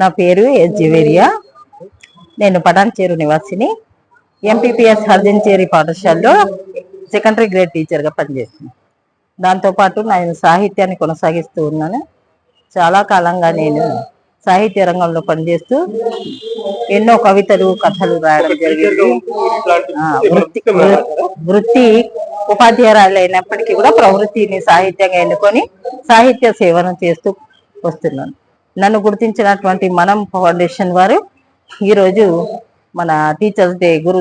నా పేరు ఎస్ జివేరియా నేను పటాన్చేరు నివాసిని. ఎంపీపీఎస్ హర్జన్చేరి పాఠశాలలో సెకండరీ గ్రేడ్ టీచర్గా పనిచేస్తున్నాను దాంతోపాటు నేను సాహిత్యాన్ని కొనసాగిస్తూ ఉన్నాను. చాలా కాలంగా నేను సాహిత్య రంగంలో పనిచేస్తూ ఎన్నో కవితలు కథలు రాయడం జరిగింది. వృత్తి వృత్తి ఉపాధ్యాయురాలు అయినప్పటికీ కూడా ప్రవృత్తిని సాహిత్యంగా ఎన్నుకొని సాహిత్య సేవను చేస్తూ వస్తున్నాను. నన్ను గుర్తించినటువంటి మనం ఫౌండేషన్ వారు ఈరోజు మన టీచర్స్ డే గురు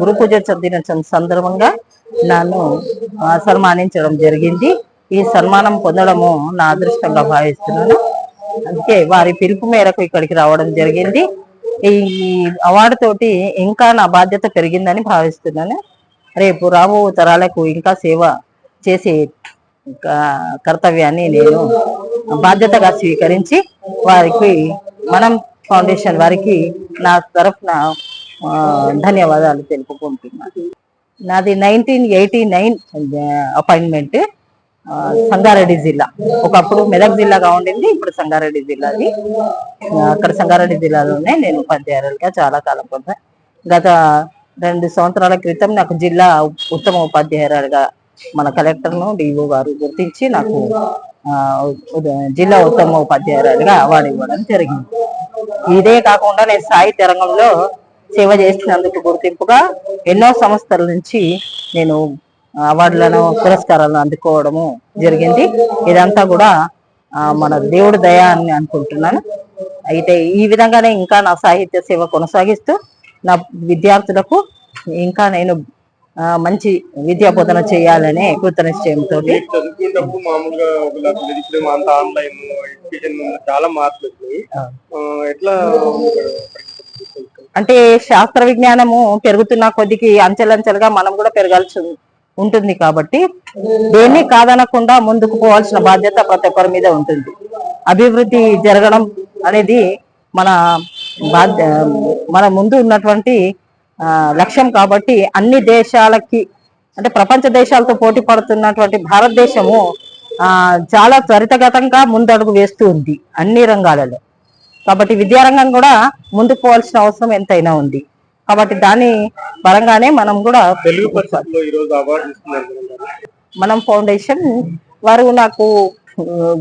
గురు పూజ దినోత్సవం సందర్భంగా నన్ను సన్మానించడం జరిగింది. ఈ సన్మానం పొందడము నా అదృష్టంగా భావిస్తున్నాను. అందుకే వారి పిలుపు మేరకు ఇక్కడికి రావడం జరిగింది. ఈ అవార్డు తోటి ఇంకా నా బాధ్యత పెరిగిందని భావిస్తున్నాను. రేపు రాబో తరాలకు ఇంకా సేవ చేసే కర్తవ్యాన్ని నేను బాధ్యతగా స్వీకరించి వారికి మనం ఫౌండేషన్ వారికి నా తరఫున ధన్యవాదాలు తెలుపుకుంటున్నాను నాది nineteen eighty nine appointment Sangareddy జిల్లా. ఒకప్పుడు మెదక్ జిల్లాగా ఉండింది ఇప్పుడు సంగారెడ్డి జిల్లాది. అక్కడ సంగారెడ్డి జిల్లాలోనే నేను ఉపాధ్యాయులుగా చాలా కాలం పొందా గత రెండు సంవత్సరాల క్రితం నాకు జిల్లా ఉత్తమ ఉపాధ్యాయురాలుగా మన కలెక్టర్ను డిఓ గారు గుర్తించి నాకు ఆ, జిల్లా ఉత్తమ ఉపాధ్యాయురాలుగా అవార్డు ఇవ్వడం జరిగింది. ఇదే కాకుండా నేను సాహిత్య రంగంలో సేవ చేసినందుకు గుర్తింపుగా ఎన్నో సంస్థల నుంచి నేను అవార్డులను పురస్కారాలను అందుకోవడము జరిగింది. ఇదంతా కూడా మన దేవుడి దయ అని అనుకుంటున్నాను. అయితే ఈ విధంగానే ఇంకా నా సాహిత్య సేవ కొనసాగిస్తూ నా విద్యార్థులకు ఇంకా నేను మంచి విద్యా బోధన చేయాలనే కృత నిశ్చయంతో మీరు చదువుకున్నప్పుడు మామూలుగా ఒకలాగా ఉండేది. ఇప్పుడు అంత ఆన్లైన్ ఎడ్యుకేషన్ చాలా మార్పులు వచ్చినాయి ఆ. ఆ, ఎట్లా అంటే శాస్త్ర విజ్ఞానము పెరుగుతున్న కొద్దికి అంచెలంచెలుగా మనం కూడా పెరగాల్సి ఉంటుంది కాబట్టి దేన్ని కాదనకుండా ముందుకు పోవాల్సిన బాధ్యత ప్రతి ఒక్కరి మీద ఉంటుంది అభివృద్ధి జరగడం అనేది మన బాధ్య మన ముందు ఉన్నటువంటి లక్ష్యం కాబట్టి అన్ని దేశాలకి అంటే ప్రపంచ దేశాలతో పోటీ పడుతున్నటువంటి భారతదేశము ఆ చాలా త్వరితగతంగా ముందడుగు వేస్తూ ఉంది అన్ని రంగాలలో. కాబట్టి విద్యారంగం కూడా ముందుకు పోవాల్సిన అవసరం ఎంతైనా ఉంది. కాబట్టి దాని పరంగానే మనం కూడా. మనం ఫౌండేషన్ వారు నాకు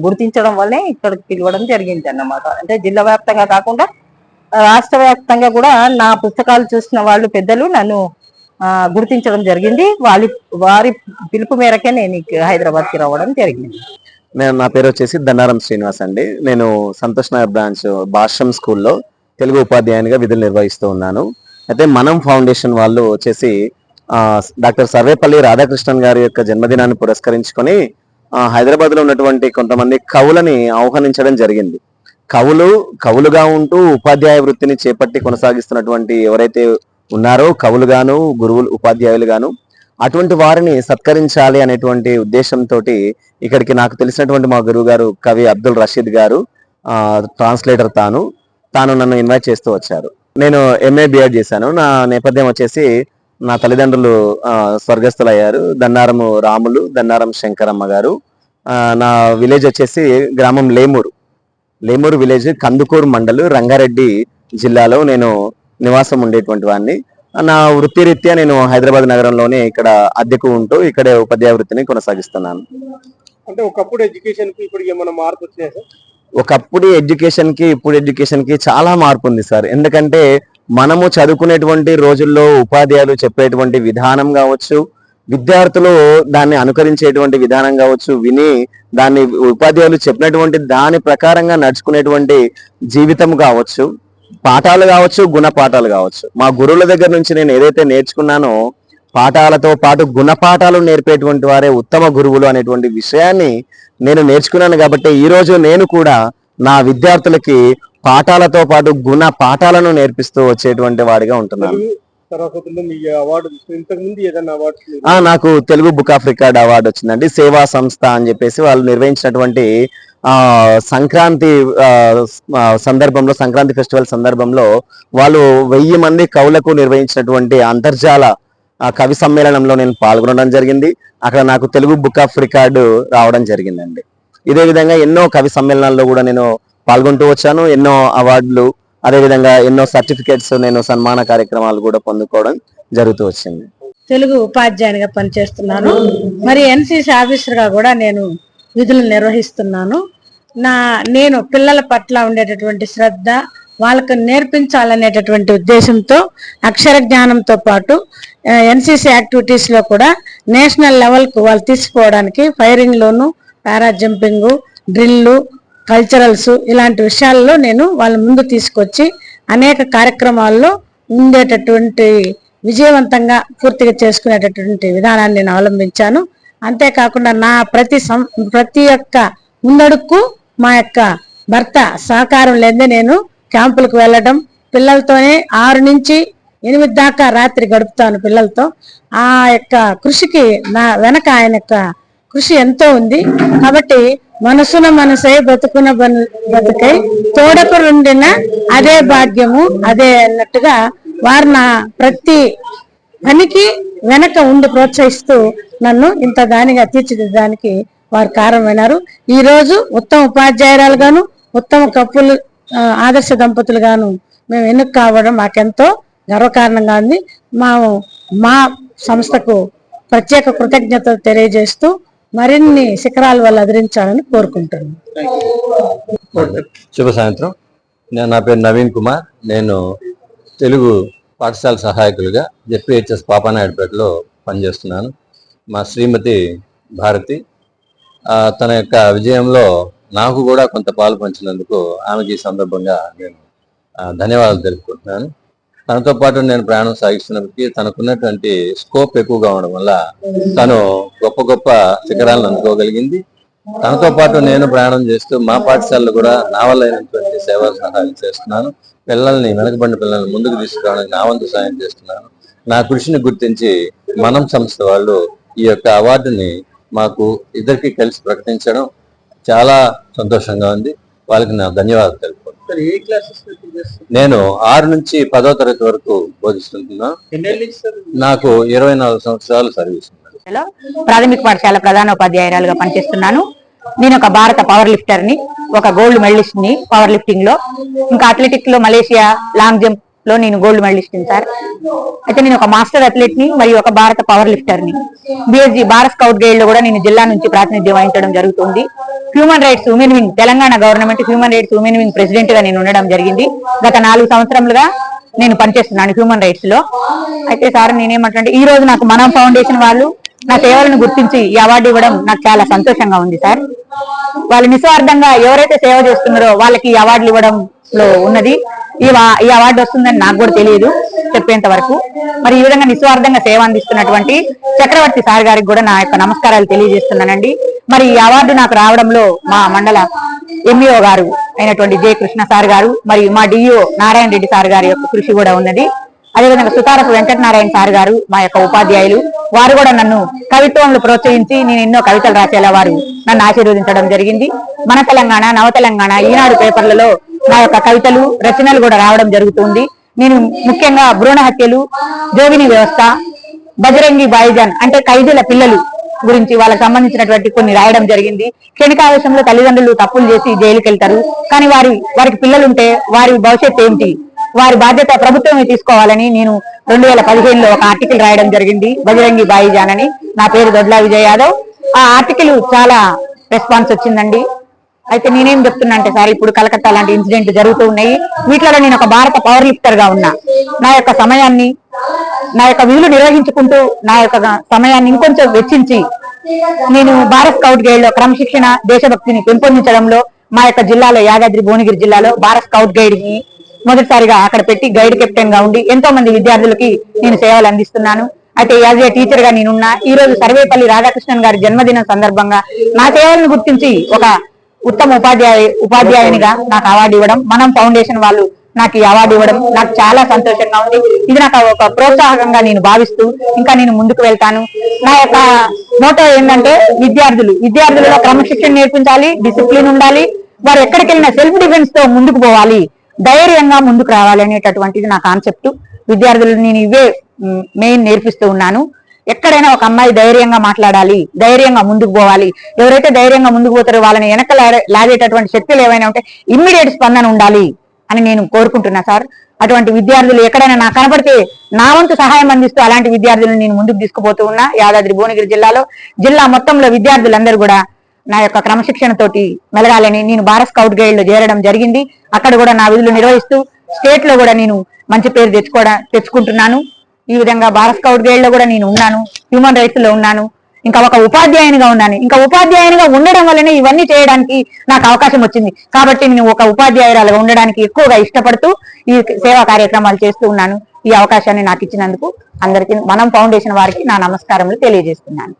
గుర్తించడం వల్లే ఇక్కడికి పిలవడం జరిగింది అన్నమాట అంటే జిల్లా వ్యాప్తంగా కాకుండా రాష్ట్ర వ్యాప్తంగా కూడా నా పుస్తకాలు చూసిన వాళ్ళు పెద్దలు నన్ను గుర్తించడం జరిగింది. వారి వారి పిలుపు మేరకే నేను హైదరాబాద్కి రావడం జరిగింది. నేను నా పేరు వచ్చేసి దండారం శ్రీనివాస్ అండి. నేను సంతోష్ నగర్ బ్రాంచ్ భాష్యం స్కూల్లో తెలుగు ఉపాధ్యాయునిగా విధులు నిర్వహిస్తూ ఉన్నాను. అయితే మనం ఫౌండేషన్ వాళ్ళు వచ్చేసి డాక్టర్ సర్వేపల్లి రాధాకృష్ణన్ గారి యొక్క జన్మదినాన్ని పురస్కరించుకొని హైదరాబాద్లో ఉన్నటువంటి కొంతమంది కవులని ఆహ్వానించడం జరిగింది. కవులు కవులుగా ఉంటూ ఉపాధ్యాయ వృత్తిని చేపట్టి కొనసాగిస్తున్నటువంటి ఎవరైతే ఉన్నారో కవులుగాను గురువులు ఉపాధ్యాయులుగాను అటువంటి వారిని సత్కరించాలి అనేటువంటి ఉద్దేశంతో ఇక్కడికి నాకు తెలిసినటువంటి మా గురువు గారు కవి అబ్దుల్ రషీద్ గారు ట్రాన్స్లేటర్ తాను తాను నన్ను ఇన్వైట్ చేస్తూ వచ్చారు. నేను ఎంఏ బిఎడ్ చేశాను. నా నేపథ్యం వచ్చేసి నా తల్లిదండ్రులు స్వర్గస్థులయ్యారు. దన్నారము రాములు దన్నారం శంకరమ్మ గారు. నా విలేజ్ వచ్చేసి గ్రామం లేమూరు. లేమూరు విలేజ్ కందుకూరు మండలు రంగారెడ్డి జిల్లాలో నేను నివాసం ఉండేటువంటి వాడిని. నా వృత్తిరీత్యా నేను హైదరాబాద్ నగరంలోనే ఇక్కడ అద్దెకు ఉంటూ ఇక్కడే ఉపాధ్యాయ వృత్తిని కొనసాగిస్తున్నాను. అంటే ఒకప్పుడు ఎడ్యుకేషన్కి ఇప్పుడు ఏమైనా మార్పు వచ్చినాయి ఒకప్పుడు ఎడ్యుకేషన్కి ఇప్పుడు ఎడ్యుకేషన్కి చాలా మార్పు ఉంది సార్. ఎందుకంటే మనము చదువుకునేటువంటి రోజుల్లో ఉపాధ్యాయులు చెప్పేటువంటి విధానం కావచ్చు విద్యార్థులు దాన్ని అనుకరించేటువంటి విధానం కావచ్చు విని దాన్ని ఉపాధ్యాయులు చెప్పినటువంటి దాని ప్రకారంగా నడుచుకునేటువంటి జీవితం కావచ్చు పాఠాలు కావచ్చు గుణపాఠాలు కావచ్చు. మా గురువుల దగ్గర నుంచి నేను ఏదైతే నేర్చుకున్నానో పాఠాలతో పాటు గుణపాఠాలు నేర్పేటువంటి వారే ఉత్తమ గురువులు అనేటువంటి విషయాన్ని నేను నేర్చుకున్నాను కాబట్టి ఈ రోజు నేను కూడా నా విద్యార్థులకి పాఠాలతో పాటు గుణ పాఠాలను నేర్పిస్తూ వచ్చేటువంటి వాడిగా ఉంటున్నాను. మీ అవార్డు ఏదైనా అవార్డు నాకు Telugu book of record award వచ్చిందండి. సేవా సంస్థ అని చెప్పేసి వాళ్ళు నిర్వహించినటువంటి ఆ సంక్రాంతి సందర్భంలో సంక్రాంతి ఫెస్టివల్ సందర్భంలో వాళ్ళు వెయ్యి మంది కవులకు నిర్వహించినటువంటి అంతర్జాల ఆ, కవి సమ్మేళనంలో నేను పాల్గొనడం జరిగింది. అక్కడ నాకు తెలుగు బుక్ ఆఫ్ రికార్డు రావడం జరిగిందండి. ఇదే విధంగా ఎన్నో కవి సమ్మేళనాల్లో కూడా నేను పాల్గొంటూ వచ్చాను. ఎన్నో అవార్డులు అదేవిధంగా ఎన్నో సర్టిఫికేట్స్ నేను సన్మాన కార్యక్రమాలు కూడా పొందుకోవడం జరుగుతూ వచ్చింది. తెలుగు ఉపాధ్యాయునిగా పనిచేస్తున్నాను. మరి ఎన్సిసి ఆఫీసర్గా కూడా నేను విధులు నిర్వహిస్తున్నాను. నా నేను పిల్లల పట్ల ఉండేటటువంటి శ్రద్ధ వాళ్ళకు నేర్పించాలనేటటువంటి ఉద్దేశంతో అక్షర జ్ఞానంతో పాటు ఎన్సిసి యాక్టివిటీస్లో కూడా నేషనల్ లెవెల్కు వాళ్ళు తీసుకోవడానికి ఫైరింగ్లోను పారాజంపింగు పారా డ్రిల్లు కల్చరల్స్ ఇలాంటి విషయాల్లో నేను వాళ్ళ ముందు తీసుకొచ్చి అనేక కార్యక్రమాల్లో ఉండేటటువంటి విజయవంతంగా పూర్తిగా చేసుకునేటటువంటి విధానాన్ని నేను అవలంబించాను. అంతేకాకుండా నా ప్రతి సం ప్రతి ఒక్క ముందడుక్కు మా యొక్క భర్త సహకారం లేదే నేను క్యాంపులకు వెళ్ళడం పిల్లలతోనే ఆరు నుంచి ఎనిమిది దాకా రాత్రి గడుపుతాను పిల్లలతో. ఆ యొక్క కృషికి నా వెనక ఆయన యొక్క కృషి ఎంతో ఉంది. కాబట్టి మనసున మనసై బతుకున బతుకై తోడకు రెండిన అదే భాగ్యము అదే అన్నట్టుగా వారు నా ప్రతి పనికి వెనక ఉండి ప్రోత్సహిస్తూ నన్ను ఇంత దానిగా తీర్చిదిద్దడానికి వారు కారణమైనారు. ఈ రోజు ఉత్తమ ఉపాధ్యాయురాలుగాను ఉత్తమ కప్పులు ఆదర్శ దంపతులుగాను మేము ఎన్నిక కావడం మాకెంతో గర్వకారణంగా ఉంది. మా మా సంస్థకు ప్రత్యేక కృతజ్ఞతలు తెలియజేస్తూ మరిన్ని శిఖరాల వల్ల అదిరించాలని కోరుకుంటున్నాను శుభ సాయంత్రం. నేను నా పేరు నవీన్ కుమార్. నేను తెలుగు పాఠశాల సహాయకులుగా జెడ్పిహెచ్ఎస్ పాపానాయుడుపేటలో పనిచేస్తున్నాను. మా శ్రీమతి భారతి తన యొక్క విజయంలో నాకు కూడా కొంత పాలు పంచినందుకు ఆమెకి ఈ సందర్భంగా నేను ధన్యవాదాలు తెలుపుకుంటున్నాను. తనతో పాటు నేను ప్రయాణం సాగిస్తున్నప్పటికీ తనకున్నటువంటి స్కోప్ ఎక్కువగా ఉండడం వల్ల తను గొప్ప గొప్ప శిఖరాలను అందుకోగలిగింది. తనతో పాటు నేను ప్రయాణం చేస్తూ మా పాఠశాలలో కూడా నా వల్ల అయినటువంటి సేవా సహాయం చేస్తున్నాను. పిల్లల్ని వెనకబడిన పిల్లల్ని ముందుకు తీసుకురావడానికి నా వంతు సాయం చేస్తున్నాను. నా కృషిని గుర్తించి మనం సంస్థ వాళ్ళు ఈ యొక్క అవార్డుని మాకు ఇద్దరికి కలిసి ప్రకటించడం చాలా సంతోషంగా ఉంది. వాళ్ళకి నా ధన్యవాదాలు నేను ఆరు నుంచి పదో తరగతి వరకు బోధిస్తుంటున్నా. సార్ నాకు ఇరవై నాలుగు సంవత్సరాలు సర్వీస్ ప్రాథమిక పాఠశాల ప్రధాన ఉపాధ్యాయురాలుగా పనిచేస్తున్నాను. నేను ఒక భారత పవర్ లిఫ్టర్ని ఒక గోల్డ్ మెడలిస్ట్ని పవర్ లిఫ్టింగ్లో ఇంకా అథ్లెటిక్స్లో మలేషియా లాంగ్ జంప్ లో నేను గోల్డ్ మెడలిస్ట్ సార్. అయితే నేను ఒక మాస్టర్ అథ్లెట్ని మరియు ఒక భారత పవర్ లిఫ్టర్ని. బిఎస్జి భారత్ స్కౌట్ గైడ్లో కూడా నేను జిల్లా నుంచి ప్రాతినిధ్యం వహించడం జరుగుతుంది. Human rights women wing Telangana government human rights women wing ప్రెసిడెంట్గా నేను ఉండడం జరిగింది. గత నాలుగు సంవత్సరములుగా నేను పనిచేస్తున్నాను హ్యూమన్ రైట్స్లో. అయితే సార్ నేనేమంటే ఈ రోజు నాకు మనం ఫౌండేషన్ వాళ్ళు నా సేవలను గుర్తించి ఈ అవార్డు ఇవ్వడం నాకు చాలా సంతోషంగా ఉంది సార్. వాళ్ళు నిస్వార్థంగా ఎవరైతే సేవ చేస్తున్నారో వాళ్ళకి ఈ అవార్డులు ఇవ్వడం లో ఉన్నది. ఈ ఈ అవార్డు వస్తుందని నాకు కూడా తెలియదు చెప్పేంత వరకు. మరి ఈ విధంగా నిస్వార్థంగా సేవ అందిస్తున్నటువంటి చక్రవర్తి సార్ గారికి కూడా నా యొక్క నమస్కారాలు తెలియజేస్తున్నానండి. మరి ఈ అవార్డు నాకు రావడంలో మా మండల ఎంఈఓ గారు అయినటువంటి జే కృష్ణ సార్ గారు మరియు మా డిఓ నారాయణ రెడ్డి సార్ గారి యొక్క కృషి కూడా ఉన్నది. అదేవిధంగా సుతారపు వెంకటనారాయణ సార్ గారు మా యొక్క ఉపాధ్యాయులు వారు కూడా నన్ను కవిత్వంలో ప్రోత్సహించి నేను ఎన్నో కవితలు రాసేలా వారు నన్ను ఆశీర్వదించడం జరిగింది. మన తెలంగాణ నవ తెలంగాణ ఈనాడు పేపర్లలో నా యొక్క కవితలు రచనలు కూడా రావడం జరుగుతుంది. నేను ముఖ్యంగా భ్రూణ హత్యలు జోగిని వ్యవస్థ బజరంగి బాయిజాన్ అంటే ఖైదీల పిల్లలు గురించి వాళ్ళకి సంబంధించినటువంటి కొన్ని రాయడం జరిగింది. క్షణికావేశంలో తల్లిదండ్రులు తప్పులు చేసి జైలుకి వెళ్తారు కానీ వారి వారికి పిల్లలుంటే వారి భవిష్యత్తు ఏంటి? వారి బాధ్యత ప్రభుత్వమే తీసుకోవాలని నేను రెండు వేల పదిహేనులో ఒక ఆర్టికల్ రాయడం జరిగింది. బజరంగి బాయిజాన్ అని నా పేరు దొడ్లా విజయ్ యాదవ్. ఆ ఆర్టికల్ చాలా రెస్పాన్స్ వచ్చిందండి. అయితే నేనేం చెప్తున్నా అంటే సార్ ఇప్పుడు కలకత్తా లాంటి ఇన్సిడెంట్ జరుగుతూ ఉన్నాయి. వీటిలో నేను ఒక భారత పవర్ లిఫ్టర్గా ఉన్నా. నా యొక్క సమయాన్ని నా యొక్క విధులు నిర్వహించుకుంటూ నా యొక్క సమయాన్ని ఇంకొంచెం వెచ్చించి నేను భారత్ స్కౌట్ గైడ్లో క్రమశిక్షణ దేశభక్తిని పెంపొందించడంలో మా యొక్క జిల్లాలో యాదాద్రి భువనగిరి జిల్లాలో భారత్ స్కౌట్ గైడ్ని మొదటిసారిగా అక్కడ పెట్టి గైడ్ కెప్టెన్గా ఉండి ఎంతో మంది విద్యార్థులకి నేను సేవలు అందిస్తున్నాను. అయితే యాజ్ ఏ టీచర్గా నేనున్నా ఈ రోజు సర్వేపల్లి రాధాకృష్ణన్ గారి జన్మదినం సందర్భంగా నా సేవలను గుర్తించి ఒక ఉత్తమ ఉపాధ్యాయ ఉపాధ్యాయునిగా నాకు అవార్డు ఇవ్వడం మనం ఫౌండేషన్ వాళ్ళు నాకు ఈ అవార్డు ఇవ్వడం నాకు చాలా సంతోషంగా ఉంది. ఇది నాకు ఒక ప్రోత్సాహకంగా నేను భావిస్తూ ఇంకా నేను ముందుకు వెళ్తాను. నా యొక్క మోటో ఏంటంటే విద్యార్థులు. విద్యార్థులలో క్రమశిక్షణ నేర్పించాలి డిసిప్లిన్ ఉండాలి వారు ఎక్కడికి వెళ్ళినా సెల్ఫ్ డిఫెన్స్తో ముందుకు పోవాలి. ధైర్యంగా ముందుకు రావాలి అనేటటువంటిది నా కాన్సెప్ట్ విద్యార్థులు నేను ఇవే మెయిన్ నేర్పిస్తూ ఉన్నాను. ఎక్కడైనా ఒక అమ్మాయి ధైర్యంగా మాట్లాడాలి ధైర్యంగా ముందుకు పోవాలి. ఎవరైతే ధైర్యంగా ముందుకు పోతారో వాళ్ళని వెనక లాగేటటువంటి శక్తులు ఏవైనా ఉంటే ఇమ్మీడియట్ స్పందన ఉండాలి అని నేను కోరుకుంటున్నా సార్. అటువంటి విద్యార్థులు ఎక్కడైనా నాకు కనపడితే నా వంతు సహాయం అందిస్తూ అలాంటి విద్యార్థులను నేను ముందుకు తీసుకుపోతూ ఉన్నా. యాదాద్రి భువనగిరి జిల్లాలో జిల్లా మొత్తంలో విద్యార్థులందరూ కూడా నా యొక్క క్రమశిక్షణతోటి మెలగాలని నేను భారత్ స్కౌట్ గైడ్లో చేరడం జరిగింది. అక్కడ కూడా నా విధులు నిర్వహిస్తూ స్టేట్లో కూడా నేను మంచి పేరు తెచ్చుకోవడం తెచ్చుకుంటున్నాను. ఈ విధంగా భారత్ స్కౌట్ గైడ్లో కూడా నేను ఉన్నాను. హ్యూమన్ రైట్స్లో ఉన్నాను. ఇంకా ఒక ఉపాధ్యాయునిగా ఉన్నాను. ఇంకా ఉపాధ్యాయునిగా ఉండడం వల్లనే ఇవన్నీ చేయడానికి నాకు అవకాశం వచ్చింది. కాబట్టి నేను ఒక ఉపాధ్యాయురాలుగా ఉండడానికి ఎక్కువగా ఇష్టపడుతూ ఈ సేవా కార్యక్రమాలు చేస్తూ ఉన్నాను. ఈ అవకాశాన్ని నాకు ఇచ్చినందుకు అందరికీ మనం ఫౌండేషన్ వారికి నా నమస్కారములు తెలియజేస్తున్నాను.